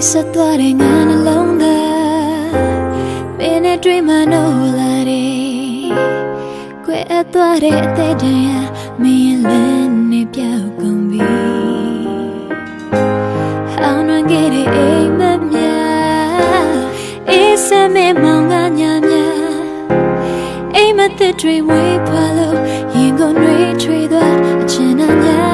တ်ဆက်သွားတဲ့ငါနှလုံးသားမင်းနဲ့တွေ့မှနိုးလာတယ်ကွယ်အပ်သွားတဲ့အသက်တည်းမင်းလည်းနဲ့ပြောက်ကုန်ပြီအောင်းဝင်ခဲ့တဲ့အိမ်မက်များအေးစမဲမောင်ကညာများအိမ်မသက်တွေဝေးဖွာလို့ရင်ကုန်တွေချွေသွားအချင်အညာ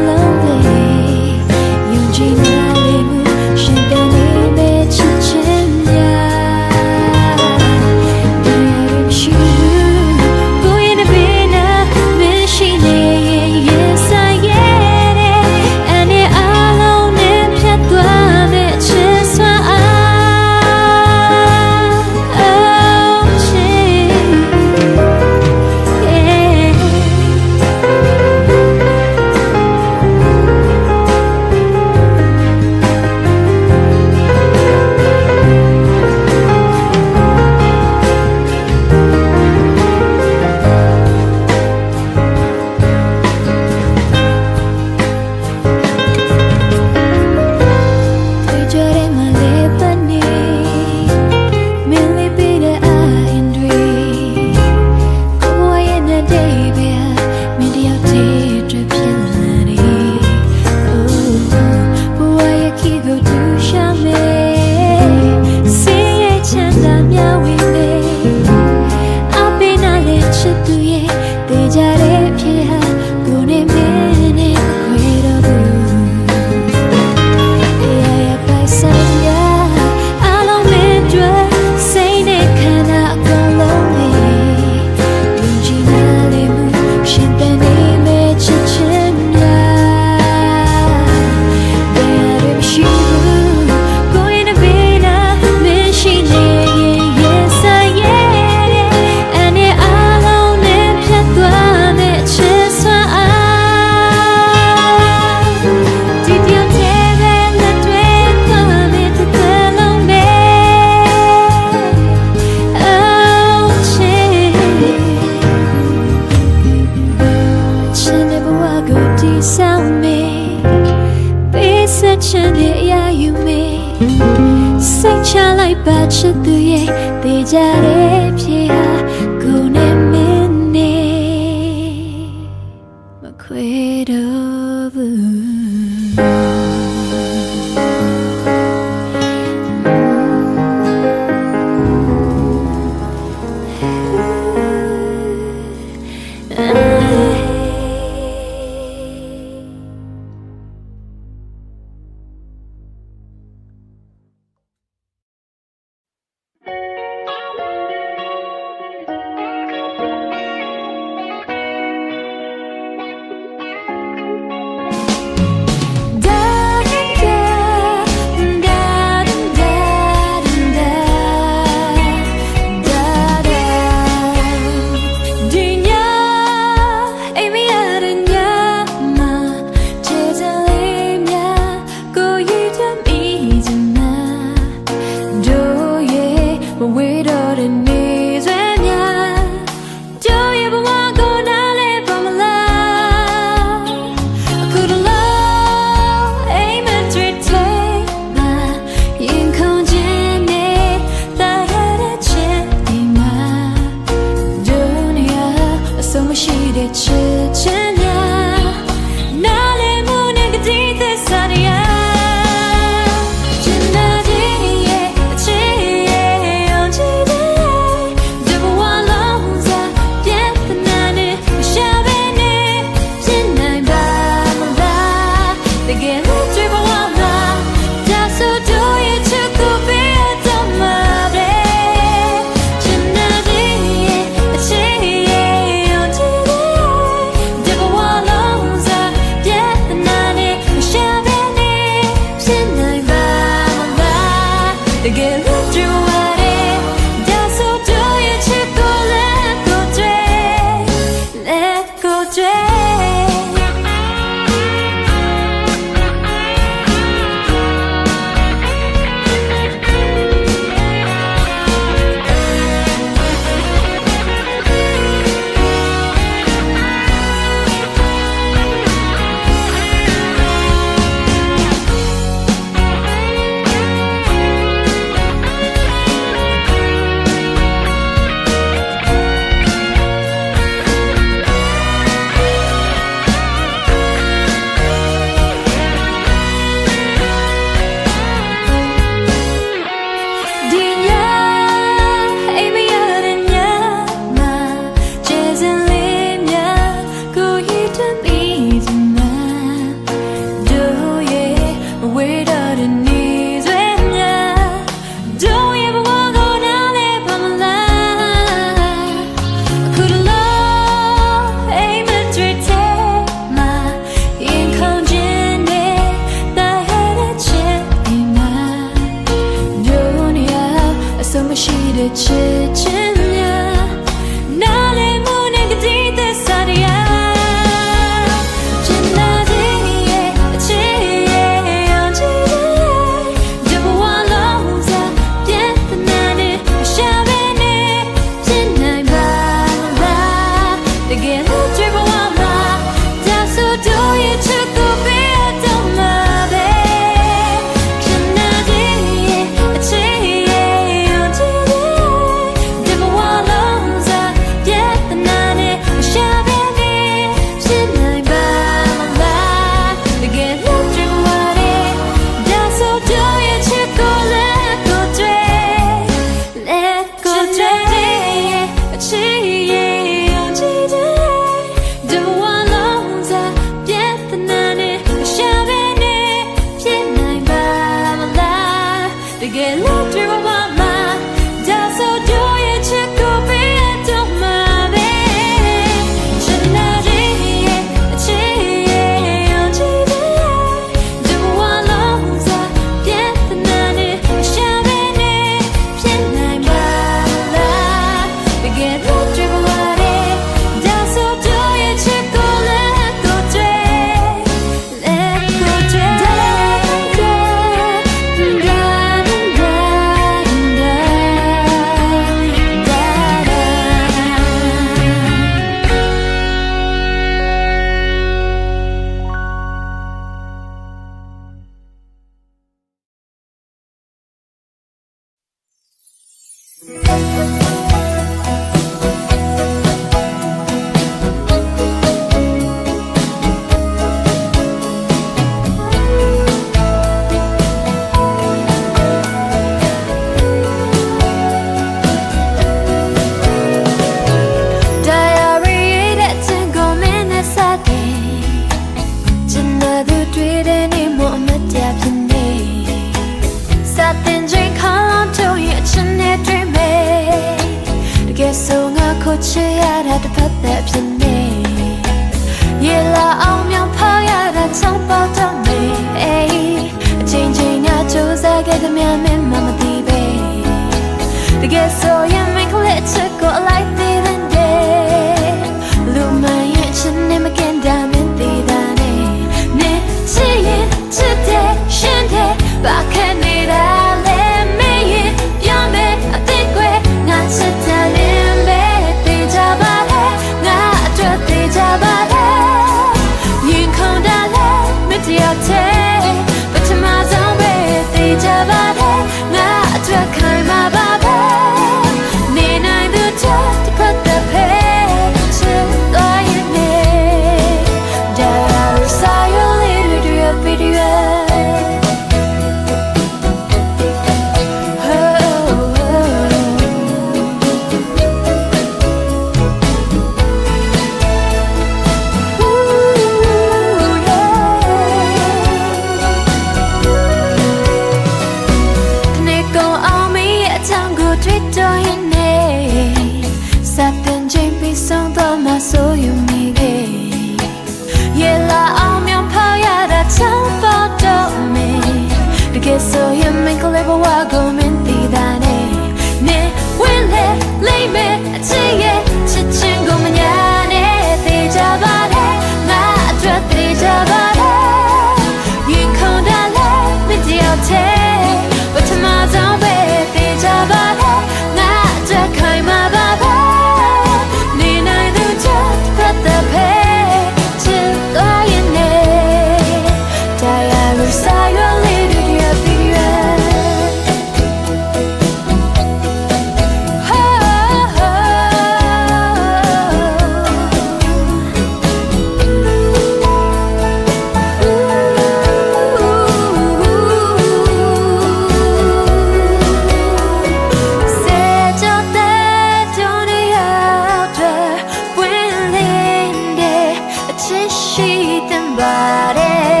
ရှိတင်ပါတယ်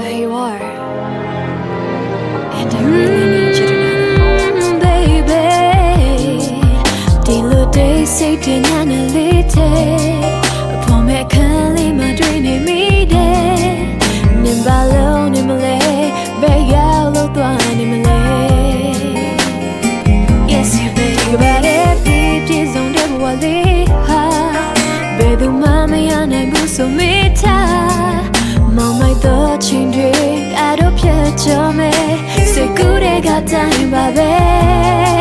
who you are. And I really need you to know that. Baby, dilo de se dinanalite. ချင်းတွေအတော့ဖြစ်ကြမယ်စကူတွေကတိုင်းပါပဲ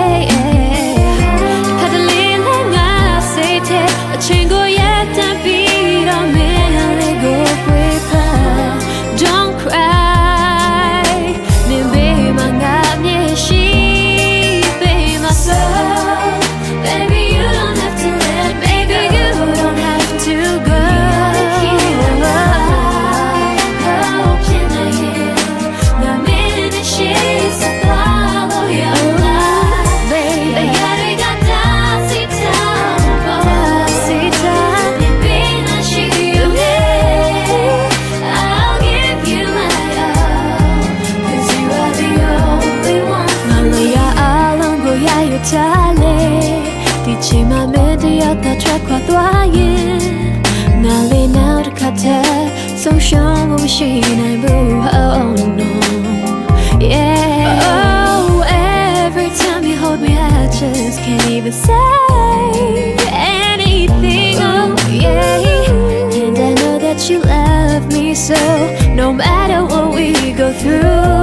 穿过大雨，哪里哪的卡特，从胸部起内部，Oh no, yeah. Oh, every time you hold me, I just can't even say anything. Oh yeah, and I know that you love me so, no matter what we go through.